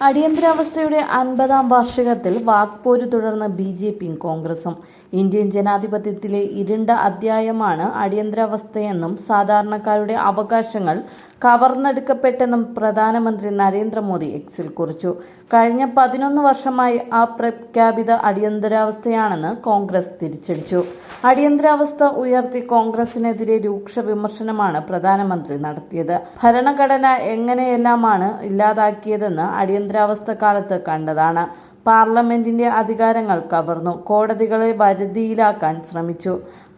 അടിയന്തരാവസ്ഥയുടെ അൻപതാം വാർഷികത്തിൽ വാക്പോര് തുടർന്ന് B J പിയും കോൺഗ്രസും. ഇന്ത്യൻ ജനാധിപത്യത്തിലെ ഇരുണ്ട അധ്യായമാണ് അടിയന്തരാവസ്ഥയെന്നും സാധാരണക്കാരുടെ അവകാശങ്ങൾ കവർന്നെടുക്കപ്പെട്ടെന്നും പ്രധാനമന്ത്രി നരേന്ദ്രമോദി എക്സിൽ കുറിച്ചു. കഴിഞ്ഞ പതിനൊന്ന് വർഷമായി അപ്രഖ്യാപിത അടിയന്തരാവസ്ഥയാണെന്ന് കോൺഗ്രസ് തിരിച്ചടിച്ചു. അടിയന്തരാവസ്ഥ ഉയർത്തി കോൺഗ്രസിനെതിരെ രൂക്ഷ വിമർശനമാണ് പ്രധാനമന്ത്രി നടത്തിയത്. ഭരണഘടന എങ്ങനെയെല്ലാമാണ് ഇല്ലാതാക്കിയതെന്ന് അടിയന്തരാവസ്ഥ കാലത്ത് കണ്ടതാണ്. പാർലമെന്റിന്റെ അധികാരങ്ങൾ കവർന്നു. കോടതികളെ വരുതിയിലാക്കാൻ ശ്രമിച്ചു.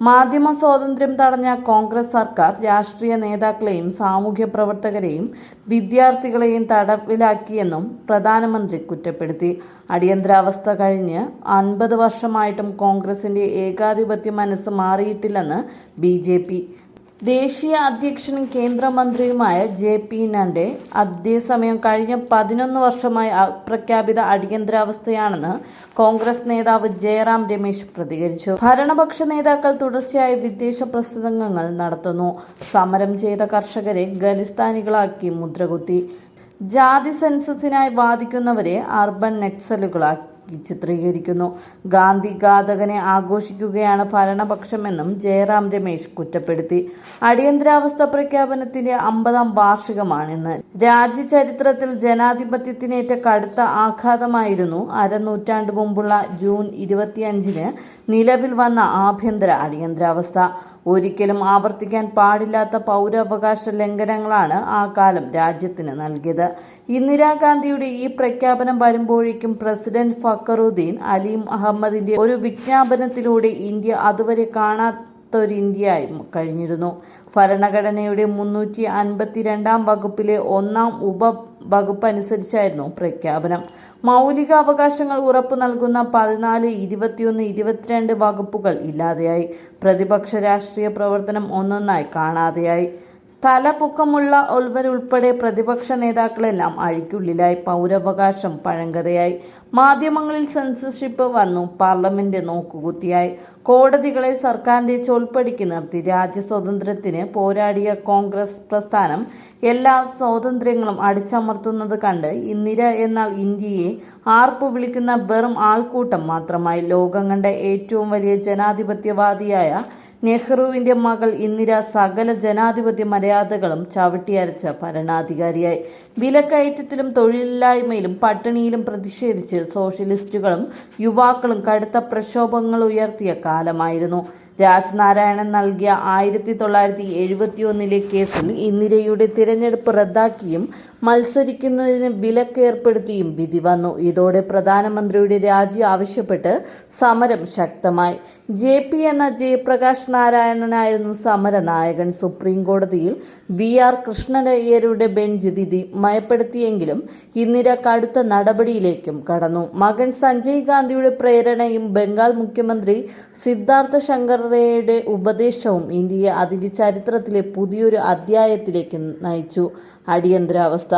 മാധ്യമ സ്വാതന്ത്ര്യം തടഞ്ഞ കോൺഗ്രസ് സർക്കാർ രാഷ്ട്രീയ നേതാക്കളെയും സാമൂഹ്യ പ്രവർത്തകരെയും വിദ്യാർത്ഥികളെയും തടവിലാക്കിയെന്നും പ്രധാനമന്ത്രി കുറ്റപ്പെടുത്തി. അടിയന്തരാവസ്ഥ കഴിഞ്ഞ് അൻപത് വർഷമായിട്ടും കോൺഗ്രസിന്റെ ഏകാധിപത്യ മനസ്സ് മാറിയിട്ടില്ലെന്ന് ബി ദേശീയ അധ്യക്ഷനും കേന്ദ്രമന്ത്രിയുമായ ജെ പി നഡ്ഡെ അതേസമയം കഴിഞ്ഞ പതിനൊന്ന് വർഷമായി അപ്രഖ്യാപിത അടിയന്തരാവസ്ഥയാണെന്ന് കോൺഗ്രസ് നേതാവ് ജയറാം രമേശ് പ്രതികരിച്ചു. ഭരണപക്ഷ നേതാക്കൾ തുടർച്ചയായി വിദേശ പ്രസംഗങ്ങൾ നടത്തുന്നു. സമരം ചെയ്ത കർഷകരെ ഖലിസ്ഥാനികളാക്കി മുദ്രകുത്തി. ജാതി സെൻസസിനായി വാദിക്കുന്നവരെ അർബൻ നക്സലുകളാക്കി. ചിത്രീകരിക്കുന്നു. ഗാന്ധി ഘാതകനെ ആഘോഷിക്കുകയാണ് ഭരണപക്ഷമെന്നും ജയറാം രമേശ് കുറ്റപ്പെടുത്തി. അടിയന്തരാവസ്ഥ പ്രഖ്യാപനത്തിന്റെ അമ്പതാം വാർഷികമാണിന്ന്. രാജ്യചരിത്രത്തിൽ ജനാധിപത്യത്തിനേറ്റ കടുത്ത ആഘാതമായിരുന്നു അരനൂറ്റാണ്ട് മുമ്പുള്ള ജൂൺ ഇരുപത്തിയഞ്ചിന് നിലവിൽ വന്ന ആഭ്യന്തര അടിയന്തരാവസ്ഥ. ഒരിക്കലും ആവർത്തിക്കാൻ പാടില്ലാത്ത പൗരാവകാശ ലംഘനങ്ങളാണ് ആ കാലം രാജ്യത്തിന് നൽകിയത്. ഇന്ദിരാഗാന്ധിയുടെ ഈ പ്രഖ്യാപനം വരുമ്പോഴേക്കും പ്രസിഡന്റ് ഫക്കറുദ്ദീൻ അലീം അഹമ്മദിന്റെ ഒരു വിജ്ഞാപനത്തിലൂടെ ഇന്ത്യ അതുവരെ കാണാത്തൊരു ഇന്ത്യയായി കഴിഞ്ഞിരുന്നു. ഭരണഘടനയുടെ മുന്നൂറ്റി അൻപത്തിരണ്ടാം വകുപ്പിലെ ഒന്നാം ഉപ വകുപ്പ് അനുസരിച്ചായിരുന്നു പ്രഖ്യാപനം. മൗലിക അവകാശങ്ങൾ ഉറപ്പു നൽകുന്ന പതിനാല് ഇരുപത്തിയൊന്ന് ഇരുപത്തിരണ്ട് വകുപ്പുകൾ ഇല്ലാതെയായി. പ്രതിപക്ഷ രാഷ്ട്രീയ പ്രവർത്തനം ഒന്നൊന്നായി കാണാതെയായി. തലപൊക്കമുള്ള ഉൾപ്പെടെ പ്രതിപക്ഷ നേതാക്കളെല്ലാം അഴിക്കുള്ളിലായി പൗരാവകാശം പഴങ്കതയായി മാധ്യമങ്ങളിൽ സെൻസർഷിപ്പ് വന്നു പാർലമെന്റ് നോക്കുകുത്തിയായി. കോടതികളെ സർക്കാരിന്റെ ചൊൽപ്പടിക്ക് നിർത്തി രാജ്യസ്വാതന്ത്ര്യത്തിന് പോരാടിയ കോൺഗ്രസ് പ്രസ്ഥാനം എല്ലാ സ്വാതന്ത്ര്യങ്ങളും അടിച്ചമർത്തുന്നത് കണ്ട് ഇന്ദിര എന്നാൽ ഇന്ത്യയെ ആർപ്പ് വിളിക്കുന്ന വെറും ആൾക്കൂട്ടം മാത്രമായി ലോകം കണ്ട ഏറ്റവും വലിയ ജനാധിപത്യവാദിയായ നെഹ്റുവിന്റെ മകൾ ഇന്ദിര സകല ജനാധിപത്യ മര്യാദകളും ചവിട്ടിയരച്ച ഭരണാധികാരിയായി. വിലക്കയറ്റത്തിലും തൊഴിലില്ലായ്മയിലും പട്ടിണിയിലും പ്രതിഷേധിച്ച് സോഷ്യലിസ്റ്റുകളും യുവാക്കളും കടുത്ത പ്രക്ഷോഭങ്ങൾ ഉയർത്തിയ കാലമായിരുന്നു. രാജ്നാരായണൻ നൽകിയ ആയിരത്തി തൊള്ളായിരത്തി എഴുപത്തി ഒന്നിലെ കേസിൽ ഇന്ദിരയുടെ തിരഞ്ഞെടുപ്പ് റദ്ദാക്കിയും മത്സരിക്കുന്നതിന് വിലക്കേർപ്പെടുത്തിയും വിധി വന്നു. ഇതോടെ പ്രധാനമന്ത്രിയുടെ രാജി ആവശ്യപ്പെട്ട് സമരം ശക്തമായി. ജെ പി എന്ന ജയപ്രകാശ് നാരായണനായിരുന്നു സമരനായകൻ. സുപ്രീം കോടതിയിൽ വി ആർ കൃഷ്ണനയ്യരുടെ ബെഞ്ച് വിധി മയപ്പെടുത്തിയെങ്കിലും ഇന്ദിര കടുത്ത നടപടിയിലേക്കും കടന്നു. മകൻ സഞ്ജയ് ഗാന്ധിയുടെ പ്രേരണയും ബംഗാൾ മുഖ്യമന്ത്രി സിദ്ധാർത്ഥ ശങ്കറയുടെ ഉപദേശവും ഇന്ത്യയെ അതിന്റെ ചരിത്രത്തിലെ പുതിയൊരു അധ്യായത്തിലേക്ക് നയിച്ചു. അടിയന്തരാവസ്ഥ.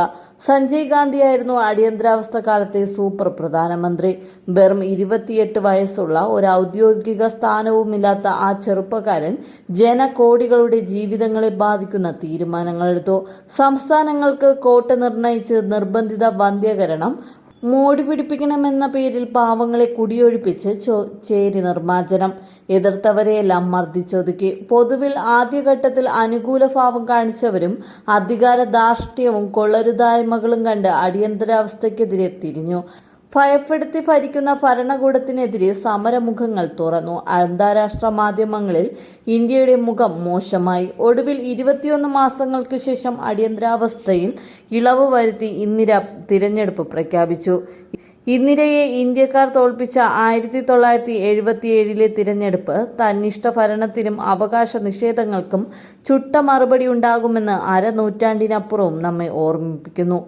സഞ്ജയ് ഗാന്ധിയായിരുന്നു അടിയന്തരാവസ്ഥ കാലത്തെ സൂപ്പർ പ്രധാനമന്ത്രി. വെറും ഇരുപത്തിയെട്ട് വയസ്സുള്ള ഒരു ഔദ്യോഗിക സ്ഥാനവുമില്ലാത്ത ആ ചെറുപ്പക്കാരൻ ജനകോടികളുടെ ജീവിതങ്ങളെ ബാധിക്കുന്ന തീരുമാനങ്ങളെടുത്തു. സംസ്ഥാനങ്ങൾക്ക് കോട്ട നിർണയിച്ച് നിർബന്ധിത വന്ധ്യകരണം മോടി പിടിപ്പിക്കണമെന്ന പേരിൽ പാവങ്ങളെ കുടിയൊഴിപ്പിച്ച് ചേരി നിർമ്മാർജനം. എതിർത്തവരെയെല്ലാം മർദ്ദിച്ചൊതുക്കി. പൊതുവിൽ ആദ്യഘട്ടത്തിൽ അനുകൂല ഭാവം കാണിച്ചവരും അധികാര ധാർഷ്ട്യവും കൊള്ളരുതായ്മകളും കണ്ട് അടിയന്തരാവസ്ഥയ്ക്കെതിരെ തിരിഞ്ഞു. ഭയപ്പെടുത്തി ഭരിക്കുന്ന ഭരണകൂടത്തിനെതിരെ സമരമുഖങ്ങൾ തുറന്നു. അന്താരാഷ്ട്ര മാധ്യമങ്ങളിൽ ഇന്ത്യയുടെ മുഖം മോശമായി. ഒടുവിൽ ഇരുപത്തിയൊന്ന് മാസങ്ങൾക്ക് ശേഷം അടിയന്തരാവസ്ഥയിൽ ഇളവ് വരുത്തി ഇന്ദിര തിരഞ്ഞെടുപ്പ് പ്രഖ്യാപിച്ചു. ഇന്ദിരയെ ഇന്ത്യക്കാർ തോൽപ്പിച്ച ആയിരത്തി തൊള്ളായിരത്തി എഴുപത്തിയേഴിലെ തിരഞ്ഞെടുപ്പ് തന്നിഷ്ട ഭരണത്തിനും അവകാശ നിഷേധങ്ങൾക്കും ചുട്ട മറുപടി ഉണ്ടാകുമെന്ന് അരനൂറ്റാണ്ടിനപ്പുറവും നമ്മെ ഓർമ്മിപ്പിക്കുന്നു.